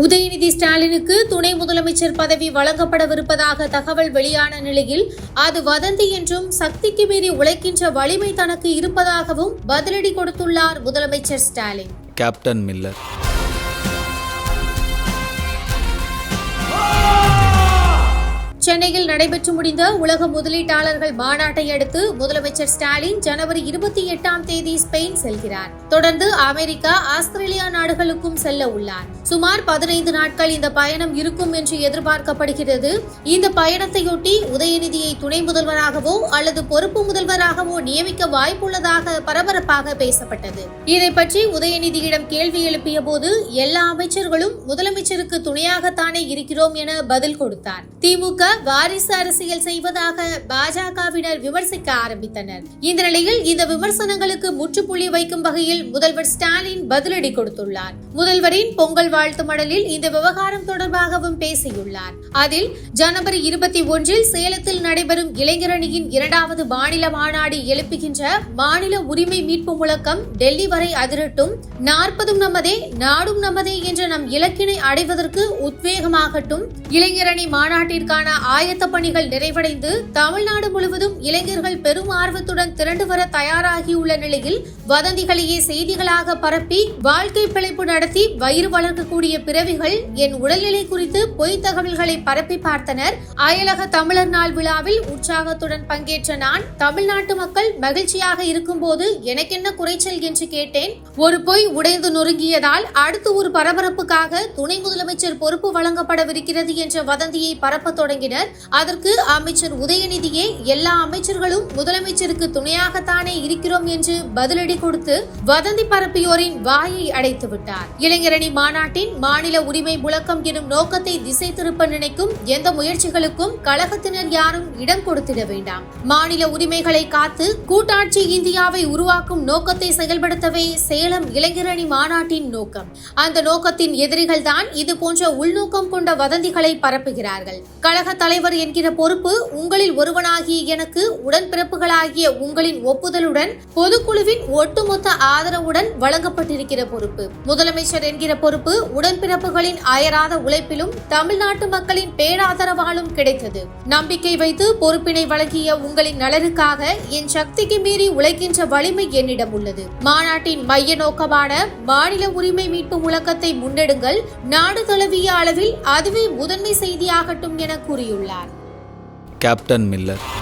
உதயநிதி ஸ்டாலினுக்கு துணை முதலமைச்சர் பதவி வழங்கப்படவிருப்பதாக தகவல் வெளியான நிலையில் அது வதந்தி என்றும் சக்திக்கு மீறி உழைக்கின்ற வலிமை தனக்கு இருப்பதாகவும் பதிலடி கொடுத்துள்ளார் முதலமைச்சர் ஸ்டாலின். Captain Miller. சென்னையில் நடைபெற்று முடிந்த உலக முதலீட்டாளர்கள் மாநாட்டை அடுத்து முதலமைச்சர் ஸ்டாலின் ஜனவரி இருபத்தி எட்டாம் தேதி ஸ்பெயின் செல்கிறார். தொடர்ந்து அமெரிக்கா ஆஸ்திரேலியா நாடுகளுக்கும் செல்ல உள்ளார். சுமார் பதினைந்து நாட்கள் இந்த பயணம் இருக்கும் என்று எதிர்பார்க்கப்படுகிறது. இந்த பயணத்தையொட்டி உதயநிதியை துணை முதல்வராகவோ அல்லது பொறுப்பு முதல்வராகவோ நியமிக்க வாய்ப்புள்ளதாக பரபரப்பாக பேசப்பட்டது. இதை பற்றி உதயநிதியிடம் கேள்வி எழுப்பிய போது எல்லா அமைச்சர்களும் முதலமைச்சருக்கு துணையாகத்தானே இருக்கிறோம் என பதில் கொடுத்தார். திமுக வாரிசு அரசியல் செய்வதாக பாஜகவினர் விமர்சிக்க ஆரம்பித்தனர். இந்த நிலையில் இந்த விமர்சனங்களுக்கு முற்றுப்புள்ளி வைக்கும் வகையில் முதல்வர் ஸ்டாலின் பதிலடி கொடுத்துள்ளார். முதல்வரின் பொங்கல் வாழ்த்து மடலில் இந்த விவகாரம் தொடர்பாகவும் பேசியுள்ளார். அதில் ஜனவரி இருபத்தி ஒன்றில் சேலத்தில் நடைபெறும் இளைஞரணியின் இரண்டாவது மாநில மாநாடு எழுப்புகின்ற மாநில உரிமை மீட்பு முழக்கம் டெல்லி வரை அதிரட்டும் நாற்பதும் நமதே நாடும் நமதே என்ற நம் இலக்கினை அடைவதற்கு உத்வேகமாகட்டும் இளைஞரணி மாநாட்டிற்கான ஆயத்த பணிகள் நிறைவடைந்து தமிழ்நாடு முழுவதும் இளைஞர்கள் பெரும் ஆர்வத்துடன் திரண்டு வர தயாராகியுள்ள நிலையில் வதந்திகளையே செய்திகளாக பரப்பி வாழ்க்கை பிழைப்பு நடத்தி வயிறு வளர்க்கக்கூடிய பிறவிகள் என் உடல்நிலை குறித்து பொய் தகவல்களை பரப்பி பார்த்தனர். அயலக தமிழர் நாள் விழாவில் உற்சாகத்துடன் பங்கேற்ற நான் தமிழ்நாட்டு மக்கள் மகிழ்ச்சியாக இருக்கும்போது எனக்கென்ன குறைச்சல்? என்று கேட்டேன். ஒரு பொய் உடைந்து நொறுங்கியதால் அடுத்து ஒரு பரபரப்புக்காக துணை முதலமைச்சர் பொறுப்பு வழங்கப்படவிருக்கிறது என்ற வதந்தியை பரப்ப தொடங்கினர். அதற்கு அமைச்சர் உதயநிதியே எல்லா அமைச்சர்களும் முதலமைச்சருக்கு துணையாகத்தானே இருக்கிறோம் என்று பதிலடி கொடுத்து வதந்தி பரப்பியோரின் வாயை அடைத்து விட்டார். இளைஞரணி மாநாட்டின் மாநில உரிமை முழக்கம் எனும் நோக்கத்தை திசை திருப்ப நினைக்கும் எந்த முயற்சிகளுக்கும் கழகத்தினர் யாரும் இடம் கொடுத்திட வேண்டாம். மாநில உரிமைகளை காத்து கூட்டாட்சி இந்தியாவை உருவாக்கும் நோக்கத்தை செயல்படுத்தவே சேலம் இளைஞரணி மாநாட்டின் நோக்கம். அந்த நோக்கத்தின் எதிரிகள் தான் இது போன்ற உள்நோக்கம் கொண்ட வதந்திகளை பரப்புகிறார்கள். கழக தலைவர் என்கிற பொறுப்பு உங்களில் ஒருவனாகிய எனக்கு உடன்பிறப்புகளாகிய உங்களின் ஒப்புதலுடன் பொதுக்குழுவின் ஒட்டுமொத்த ஆதரவுடன் வழங்கப்பட்டிருக்கிற பொறுப்பு. முதலமைச்சர் என்கிற பொறுப்பு உடன்பிறப்புகளின் அயராத உழைப்பிலும் தமிழ்நாட்டு மக்களின் பேராதரவாலும் கிடைத்தது. நம்பிக்கை வைத்து பொறுப்பினை வழங்கிய உங்களின் நலனுக்காக என் சக்திக்கு மீறி உழைக்கின்ற வலிமை என்னிடம் உள்ளது. மாநாட்டின் மைய நோக்கமான மாநில உரிமை மீட்பு முழக்கத்தை முன்னெடுங்கள். நாடு தழுவிய அளவில் அதுவே முதன்மை செய்தியாகட்டும் என கூறியுள்ளார். Captain Miller.